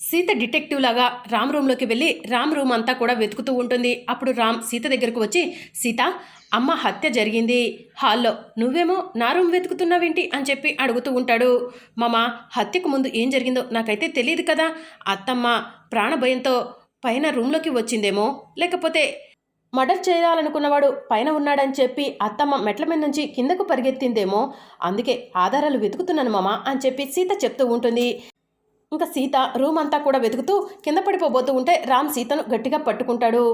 Sita detective లాగా రామ్ రూమ్లోకి వెళ్ళి రామ్ రూమ్ అంతా కూడా వెతుకుతూ ఉంటుంది. అప్పుడు రామ్ సీత దగ్గరకు వచ్చి సీత అమ్మ హత్య జరిగింది. హాల్లో నువ్వేమో నా రూమ్ వెతుకుతున్నావేంటి? అని చెప్పి అడుగుతూ ఉంటాడు. మామ హత్యకు ముందు ఏం జరిగిందో నాకైతే తెలియదు కదా. అత్తమ్మ ప్రాణభయంతో పైన రూమ్లోకి వచ్చిందేమో. లేకపోతే మర్డర్ చేయాలనుకున్నవాడు పైన ఉన్నాడని చెప్పి అత్తమ్మ మెట్ల మీద నుంచి కిందకు పరిగెత్తిందేమో. అందుకే ఆధారాలు వెతుకుతున్నాను మామ అని చెప్పి సీత చెప్తూ ఉంటుంది. ఇంకా సీత రూమ్ అంతా కూడా వెతుకుతూ కింద పడిపోబోతూ ఉంటే రామ్ సీతను గట్టిగా పట్టుకుంటాడు.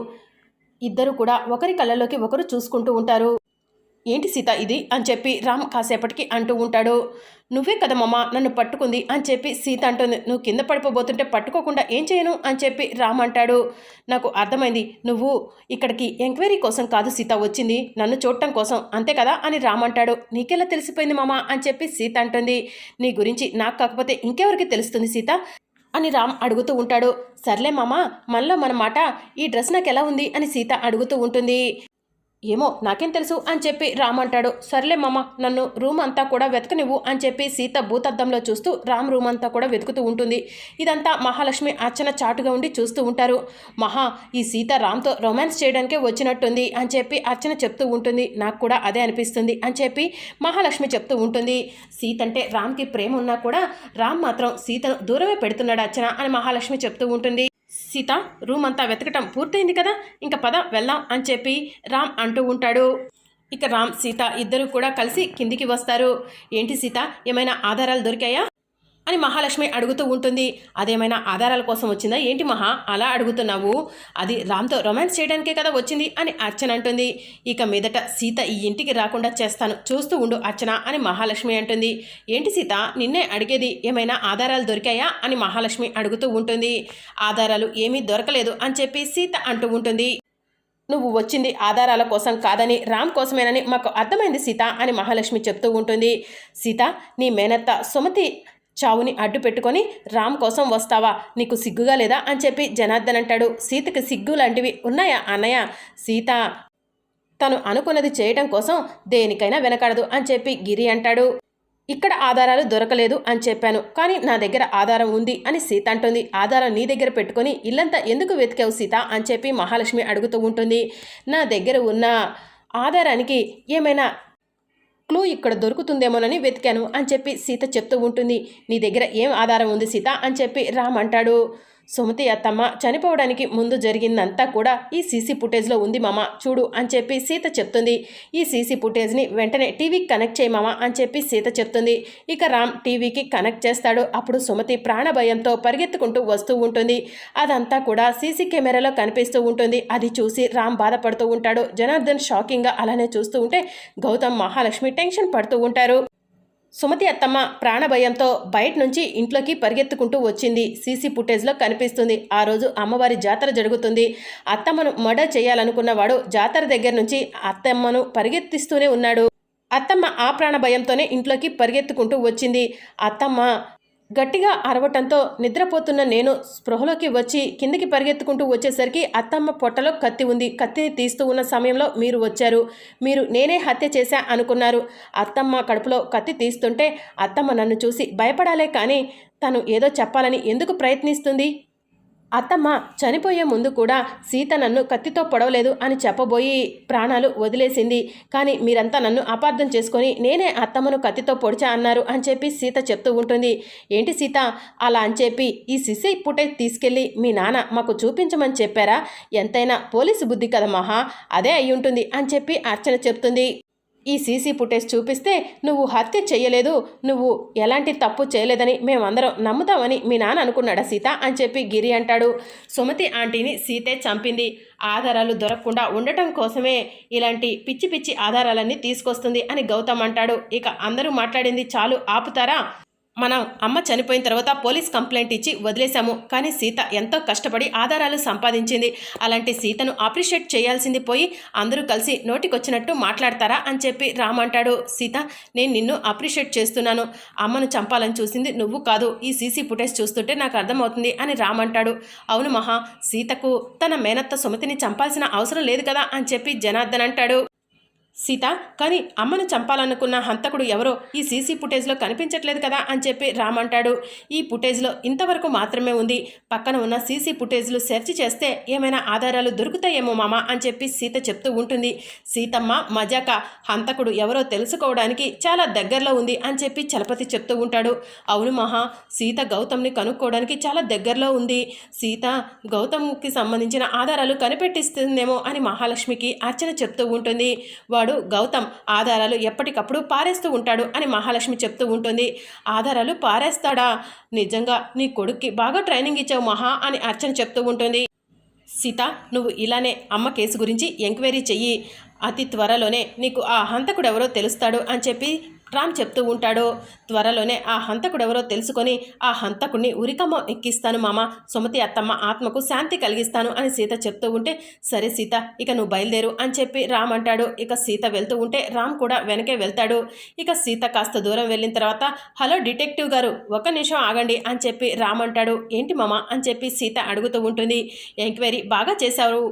ఇద్దరు కూడా ఒకరి కళ్ళలోకి ఒకరు చూసుకుంటూ ఉంటారు. ఏంటి సీత ఇది? అని చెప్పి రామ్ కాసేపటికి అంటూ ఉంటాడు. నువ్వే కదా మమ్మ నన్ను పట్టుకుంది అని చెప్పి సీత అంటుంది. నువ్వు కింద పడిపోబోతుంటే పట్టుకోకుండా ఏం చేయను? అని చెప్పి రామ్ అంటాడు. నాకు అర్థమైంది. నువ్వు ఇక్కడికి ఎంక్వైరీ కోసం కాదు సీత వచ్చింది. నన్ను చూడటం కోసం. అంతే కదా? అని రామ్ అంటాడు. నీకెలా తెలిసిపోయింది మామ? అని చెప్పి సీత అంటుంది. నీ గురించి నాకు కాకపోతే ఇంకెవరికి తెలుస్తుంది సీత? అని రామ్ అడుగుతూ ఉంటాడు. సర్లే మామ మనలో మన మాట ఈ డ్రెస్ నాకు ఎలా ఉంది? అని సీత అడుగుతూ ఉంటుంది. ఏమో నాకేం తెలుసు అని చెప్పి రామ్ అంటాడు. సర్లే మామ నన్ను రూమ్ అంతా కూడా వెతకనివ్వు అని చెప్పి సీత భూతద్దంలో చూస్తూ రామ్ రూమ్ అంతా కూడా వెతుకుతూ ఉంటుంది. ఇదంతా మహాలక్ష్మి అర్చన చాటుగా ఉండి చూస్తూ ఉంటారు. మహా ఈ సీత రామ్తో రొమాన్స్ చేయడానికే వచ్చినట్టుంది అని చెప్పి అర్చన చెప్తూ ఉంటుంది. నాకు కూడా అదే అనిపిస్తుంది అని చెప్పి మహాలక్ష్మి చెప్తూ ఉంటుంది. సీత అంటే రామ్కి ప్రేమ ఉన్నా కూడా రామ్ మాత్రం సీతను దూరమే పెడుతున్నాడు అర్చన అని మహాలక్ష్మి చెప్తూ ఉంటుంది. సీత రూమ్ అంతా వెతకటం పూర్తయింది కదా ఇంకా పద వెళ్దాం అని చెప్పి రామ్ అంటూ ఉంటాడు. ఇక రామ్ సీత ఇద్దరు కూడా కలిసి కిందికి వస్తారు. ఏంటి సీత ఏమైనా ఆధారాలు దొరికాయా? అని మహాలక్ష్మి అడుగుతూ ఉంటుంది. అదేమైనా ఆధారాల కోసం వచ్చిందా? ఏంటి మహా? అలా అడుగుతున్నావు. అది రామ్తో రొమాన్స్ చేయడానికే కదా వచ్చింది అని అర్చన అంటుంది. ఇక మీదట సీత ఈ ఇంటికి రాకుండా చేస్తాను. చూస్తూ ఉండు అర్చన అని మహాలక్ష్మి అంటుంది. ఏంటి సీత? నిన్నే అడిగేది ఏమైనా ఆధారాలు దొరికాయా? అని మహాలక్ష్మి అడుగుతూ ఉంటుంది. ఆధారాలు ఏమీ దొరకలేదు అని చెప్పి సీత అంటూ ఉంటుంది. నువ్వు వచ్చింది ఆధారాల కోసం కాదని రామ్ కోసమేనని మాకు అర్థమైంది సీత అని మహాలక్ష్మి చెప్తూ ఉంటుంది. సీత నీ మేనత్త సుమతి చావుని అడ్డు పెట్టుకొని రామ్ కోసం వస్తావా? నీకు సిగ్గుగా లేదా? అని చెప్పి జనార్దన్ అంటాడు. సీతకి సిగ్గు లాంటివి ఉన్నాయా అన్నయ్య? సీత తను అనుకున్నది చేయటం కోసం దేనికైనా వెనకడదు అని చెప్పి గిరి అంటాడు. ఇక్కడ ఆధారాలు దొరకలేదు అని చెప్పాను. కానీ నా దగ్గర ఆధారం ఉంది అని సీత అంటుంది. ఆధారం నీ దగ్గర పెట్టుకొని ఇల్లంతా ఎందుకు వెతికావు సీత? అని చెప్పి మహాలక్ష్మి అడుగుతూ ఉంటుంది. నా దగ్గర ఉన్న ఆధారానికి ఏమైనా క్లూ ఇక్కడ దొరుకుతుందేమోనని వెతికాను అని చెప్పి సీత చెప్తూ ఉంటుంది. నీ దగ్గర ఏం ఆధారం ఉంది సీత? అని చెప్పి రామ్ అంటాడు. సుమతి అత్తమ్మ చనిపోవడానికి ముందు జరిగిందంతా కూడా ఈ సీసీ ఫుటేజ్లో ఉంది మామ చూడు అని చెప్పి సీత చెప్తుంది. ఈ సీసీ ఫుటేజ్ని వెంటనే టీవీకి కనెక్ట్ చేయి మామ అని చెప్పి సీత చెప్తుంది. ఇక రామ్ టీవీకి కనెక్ట్ చేస్తాడు. అప్పుడు సుమతి ప్రాణభయంతో పరిగెత్తుకుంటూ వస్తూ ఉంటుంది. అదంతా కూడా సీసీ కెమెరాలో కనిపిస్తూ ఉంటుంది. అది చూసి రామ్ బాధపడుతూ ఉంటాడు. జనార్దన్ షాకింగ్గా అలానే చూస్తూ ఉంటే గౌతమ్ మహాలక్ష్మి టెన్షన్ పడుతూ ఉంటారు. సుమతి అత్తమ్మ ప్రాణభయంతో బయట నుంచి ఇంట్లోకి పరిగెత్తుకుంటూ వచ్చింది. సీసీ ఫుటేజ్లో కనిపిస్తుంది. ఆ రోజు అమ్మవారి జాతర జరుగుతుంది. అత్తమ్మను మర్డర్ చేయాలనుకున్నవాడు జాతర దగ్గర నుంచి అత్తమ్మను పరిగెత్తిస్తూనే ఉన్నాడు. అత్తమ్మ ఆ ప్రాణ భయంతోనే ఇంట్లోకి పరిగెత్తుకుంటూ వచ్చింది. అత్తమ్మ గట్టిగా అరవటంతో నిద్రపోతున్న నేను స్పృహలోకి వచ్చి కిందికి పరిగెత్తుకుంటూ వచ్చేసరికి అత్తమ్మ పొట్టలో కత్తి ఉంది. కత్తిని తీస్తూ ఉన్న సమయంలో మీరు వచ్చారు. మీరు నేనే హత్య చేశా అనుకున్నారు. అత్తమ్మ కడుపులో కత్తి తీస్తుంటే అత్తమ్మ నన్ను చూసి భయపడాలే కానీ తను ఏదో చెప్పాలని ఎందుకు ప్రయత్నిస్తుంది? అత్తమ్మ చనిపోయే ముందు కూడా సీత నన్ను కత్తితో పొడవలేదు అని చెప్పబోయి ప్రాణాలు వదిలేసింది. కానీ మీరంతా నన్ను అపార్థం చేసుకొని నేనే అత్తమ్మను కత్తితో పొడిచా అన్నారు అని చెప్పి సీత చెప్తూ ఉంటుంది. ఏంటి సీత? అలా అని చెప్పి ఈ సిసై ఫుటేజ్ తీసుకెళ్ళి మీ నాన్న మాకు చూపించమని చెప్పారా? ఎంతైనా పోలీసు బుద్ధి కదా మహా. అదే అయి ఉంటుంది అని చెప్పి అర్చన చెప్తుంది. ఈ సీసీ ఫుటేజ్ చూపిస్తే నువ్వు హత్య చేయలేదు నువ్వు ఎలాంటి తప్పు చేయలేదని మేమందరం నమ్ముతామని మీ నాన్న అనుకున్నాడా సీత అని చెప్పి గిరి అంటాడు. సుమతి ఆంటీని సీతే చంపింది. ఆధారాలు దొరకకుండా ఉండటం కోసమే ఇలాంటి పిచ్చి పిచ్చి ఆధారాలన్నీ తీసుకొస్తుంది అని గౌతమ్ అంటాడు. ఇక అందరూ మాట్లాడింది చాలు ఆపుతారా? మనం అమ్మ చనిపోయిన తర్వాత పోలీస్ కంప్లైంట్ ఇచ్చి వదిలేశాము. కానీ సీత ఎంతో కష్టపడి ఆధారాలు సంపాదించింది. అలాంటి సీతను అప్రిషియేట్ చేయాల్సింది పోయి అందరూ కలిసి నోటికొచ్చినట్టు మాట్లాడతారా అని చెప్పి రామ్ అంటాడు. సీత నేను నిన్ను అప్రిషియేట్ చేస్తున్నాను. అమ్మను చంపాలని చూసింది నువ్వు కాదు. ఈ సీసీ ఫుటేజ్ చూస్తుంటే నాకు అర్థమవుతుంది అని రామ్ అంటాడు. అవును మహా సీతకు తన మేనత్త సుమతిని చంపాల్సిన అవసరం లేదు కదా అని చెప్పి జనార్దన్ అంటాడు. సీత కానీ అమ్మను చంపాలనుకున్న హంతకుడు ఎవరో ఈ సీసీ ఫుటేజ్లో కనిపించట్లేదు కదా అని చెప్పి రామ్ అంటాడు. ఈ ఫుటేజ్లో ఇంతవరకు మాత్రమే ఉంది. పక్కన ఉన్న సీసీ ఫుటేజ్లు సెర్చ్ చేస్తే ఏమైనా ఆధారాలు దొరుకుతాయేమో మామ అని చెప్పి సీత చెప్తూ ఉంటుంది. సీతమ్మ మజాక హంతకుడు ఎవరో తెలుసుకోవడానికి చాలా దగ్గరలో ఉంది అని చెప్పి చలపతి చెప్తూ ఉంటాడు. అవును మహా సీత గౌతమ్ని కనుక్కోవడానికి చాలా దగ్గరలో ఉంది. సీత గౌతమ్కి సంబంధించిన ఆధారాలు కనిపెట్టిస్తుందేమో అని మహాలక్ష్మికి అర్చన చెప్తూ ఉంటుంది. వాడు గౌతమ్ ఆధారాలు ఎప్పటికప్పుడు పారేస్తూ ఉంటాడు అని మహాలక్ష్మి చెప్తూ ఉంటుంది. ఆధారాలు పారేస్తాడా? నిజంగా నీ కొడుక్కి బాగా ట్రైనింగ్ ఇచ్చావు మహా అని అర్చన చెప్తూ ఉంటుంది. సీత నువ్వు ఇలానే అమ్మ కేసు గురించి ఎంక్వైరీ చెయ్యి. అతి త్వరలోనే నీకు ఆ హంతకుడు ఎవరో తెలుస్తాడు అని చెప్పి రామ్ చెప్తూ ఉంటాడు త్వరలోనే ఆ హంతకుడు ఎవరో తెలుసుకొని ఆ హంతకుడిని ఉరికమ్మ ఎక్కిస్తాను మామ సుమతి అత్తమ్మ ఆత్మకు శాంతి కలిగిస్తాను అని సీత చెప్తూ ఉంటే సరే సీత ఇక నువ్వు బయలుదేరు అని చెప్పి రామ్ అంటాడు. ఇక సీత వెళ్తూ ఉంటే రామ్ కూడా వెనకే వెళ్తాడు. ఇక సీత కాస్త దూరం వెళ్ళిన తర్వాత హలో డిటెక్టివ్ గారు ఒక నిమిషం ఆగండి అని చెప్పి రామ్ అంటాడు. ఏంటి మామ అని చెప్పి సీత అడుగుతూ ఉంటుంది. ఎంక్వైరీ బాగా చేశారు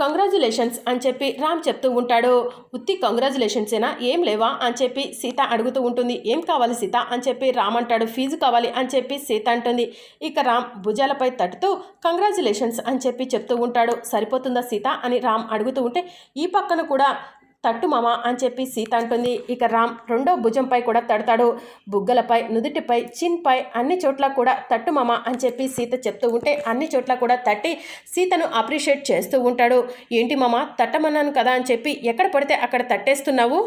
కంగ్రాచులేషన్స్ అని చెప్పి రామ్ చెప్తూ ఉంటాడు. ఉత్తి కంగ్రాచులేషన్సేనా ఏం లేవా? అని చెప్పి సీత అడుగుతూ ఉంటుంది. ఏం కావాలి సీత? అని చెప్పి రామ్ అంటాడు. ఫీజు కావాలి అని చెప్పి సీత అంటుంది. ఇక రామ్ భుజాలపై తట్టుతూ కంగ్రాచులేషన్స్ అని చెప్పి చెప్తూ ఉంటాడు. సరిపోతుందా సీత? అని రామ్ అడుగుతూ ఉంటే ఈ పక్కన కూడా తట్టు మామ అని చెప్పి సీత అంటుంది. ఇక రామ్ రెండో భుజంపై కూడా తడతాడు. బుగ్గలపై నుదుటిపై చిన్పై అన్ని చోట్ల కూడా తట్టు మామ అని చెప్పి సీత చెప్తూ ఉంటే అన్ని చోట్ల కూడా తట్టి సీతను అప్రిషియేట్ చేస్తూ ఉంటాడు. ఏంటి మామ తట్టమన్నాను కదా అని చెప్పి ఎక్కడ పడితే అక్కడ తట్టేస్తున్నావు?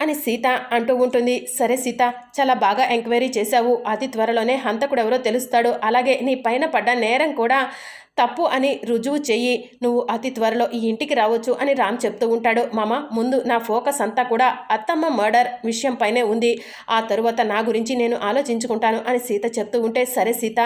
అని సీత అంటూ ఉంటుంది. సరే సీత చాలా బాగా ఎంక్వైరీ చేశావు. అతి త్వరలోనే హంతకుడు ఎవరో తెలుస్తాడు. అలాగే నీ పైన పడ్డ నేరం కూడా తప్పు అని రుజువు చెయ్యి నువ్వు అతి త్వరలో ఈ ఇంటికి రావచ్చు అని రామ్ చెప్తూ ఉంటాడు. మామ ముందు నా ఫోకస్ అంతా కూడా అత్తమ్మ మర్డర్ విషయంపైనే ఉంది. ఆ తరువాత నా గురించి నేను ఆలోచించుకుంటాను అని సీత చెప్తూ ఉంటే సరే సీత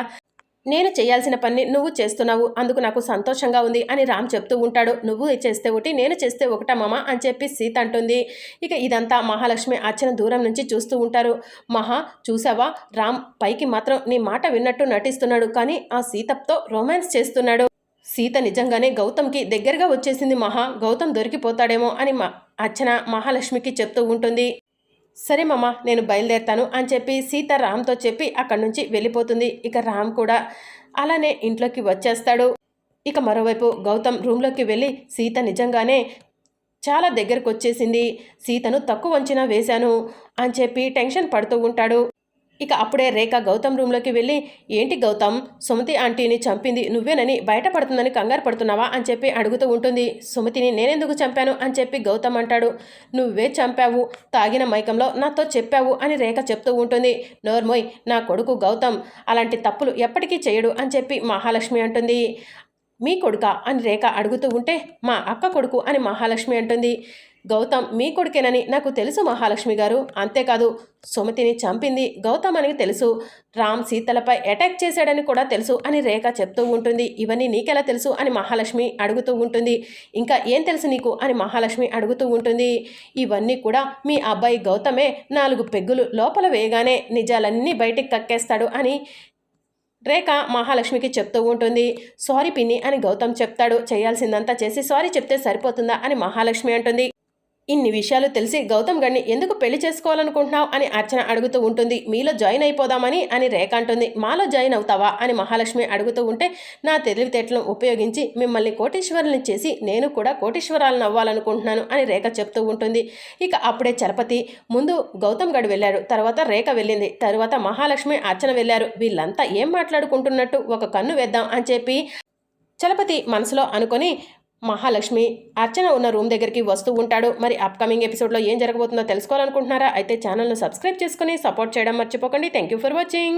నేను చేయాల్సిన పని నువ్వు చేస్తున్నావు అందుకు నాకు సంతోషంగా ఉంది అని రామ్ చెప్తూ ఉంటాడు. నువ్వు చేస్తే ఒకటి నేను చేస్తే ఒకటా మామ అని చెప్పి సీత అంటుంది. ఇక ఇదంతా మహాలక్ష్మి అర్చన దూరం నుంచి చూస్తూ ఉంటారు. మహా చూసావా? రామ్ పైకి మాత్రం నీ మాట విన్నట్టు నటిస్తున్నాడు కానీ ఆ సీతతో రొమాన్స్ చేస్తున్నాడు. సీత నిజంగానే గౌతమ్కి దగ్గరగా వచ్చేసింది మహా. గౌతమ్ దొరికిపోతాడేమో అని మా అర్చన మహాలక్ష్మికి చెప్తూ ఉంటుంది. సరే మామ నేను బయలుదేరుతాను అని చెప్పి సీత రామ్తో చెప్పి అక్కడి నుంచి వెళ్ళిపోతుంది. ఇక రామ్ కూడా అలానే ఇంట్లోకి వచ్చేస్తాడు. ఇక మరోవైపు గౌతమ్ రూమ్లోకి వెళ్ళి సీత నిజంగానే చాలా దగ్గరకు వచ్చేసింది. సీతను తక్కువ అంచనా వేశాను అని చెప్పి టెన్షన్ పడుతూ ఉంటాడు. ఇక అప్పుడే రేఖ గౌతమ్ రూమ్లోకి వెళ్ళి ఏంటి గౌతమ్? సుమతి ఆంటీని చంపింది నువ్వేనని బయటపడుతుందని కంగారు పడుతున్నావా? అని చెప్పి అడుగుతూ ఉంటుంది. సుమతిని నేనెందుకు చంపాను? అని చెప్పి గౌతమ్ అంటాడు. నువ్వే చంపావు తాగిన మైకంలో నాతో చెప్పావు అని రేఖ చెప్తూ ఉంటుంది. నోర్మోయ్ నా కొడుకు గౌతమ్ అలాంటి తప్పులు ఎప్పటికీ చేయడు అని చెప్పి మహాలక్ష్మి అంటుంది. మీ కొడుక? అని రేఖ అడుగుతూ ఉంటే మా అక్క కొడుకు అని మహాలక్ష్మి అంటుంది. గౌతమ్ మీ కొడుకేనని నాకు తెలుసు మహాలక్ష్మి గారు. అంతేకాదు సుమతిని చంపింది గౌతమ్ అని తెలుసు. రామ్ సీతలపై అటాక్ చేశాడని కూడా తెలుసు అని రేఖ చెప్తూ ఉంటుంది. ఇవన్నీ నీకెలా తెలుసు అని మహాలక్ష్మి అడుగుతూ ఉంటుంది. ఇంకా ఏం తెలుసు నీకు అని మహాలక్ష్మి అడుగుతూ ఉంటుంది. ఇవన్నీ కూడా మీ అబ్బాయి గౌతమే నాలుగు పెగ్గులు లోపల వేయగానే నిజాలన్నీ బయటికి కక్కేస్తాడు అని రేఖ మహాలక్ష్మికి చెప్తూ ఉంటుంది. సారీ పిన్ని అని గౌతమ్ చెప్తాడు. చేయాల్సిందంతా చేసి సారీ చెప్తే సరిపోతుందా అని మహాలక్ష్మి అంటుంది. ఇన్ని విషయాలు తెలిసి గౌతమ్ గడిని ఎందుకు పెళ్ళి చేసుకోవాలనుకుంటున్నావు అని అర్చన అడుగుతూ ఉంటుంది. మీలో జాయిన్ అయిపోదామని అని రేఖ అంటుంది. మాలో జాయిన్ అవుతావా అని మహాలక్ష్మి అడుగుతూ ఉంటే నా తెలివితేటలను ఉపయోగించి మిమ్మల్ని కోటీశ్వరుల్ని చేసి నేను కూడా కోటీశ్వరాలను అవ్వాలనుకుంటున్నాను అని రేఖ చెప్తూ ఉంటుంది. ఇక అప్పుడే చలపతి ముందు గౌతమ్ గడు వెళ్ళాడు. తర్వాత రేఖ వెళ్ళింది. తర్వాత మహాలక్ష్మి అర్చన వెళ్ళారు. వీళ్ళంతా ఏం మాట్లాడుకుంటున్నట్టు ఒక కన్ను వేద్దాం అని చెప్పి చలపతి మనసులో అనుకొని మహాలక్ష్మి అర్చన ఉన్న రూమ్ దగ్గరికి వస్తూ ఉంటాడు. మరి అప్కమింగ్ ఎపిసోడ్లో ఏం జరగబోతుందో తెలుసుకోవాలనుకుంటున్నారా? అయితే ఛానల్ను సబ్స్క్రైబ్ చేసుకుని సపోర్ట్ చేయడం మర్చిపోకండి. Thank you for watching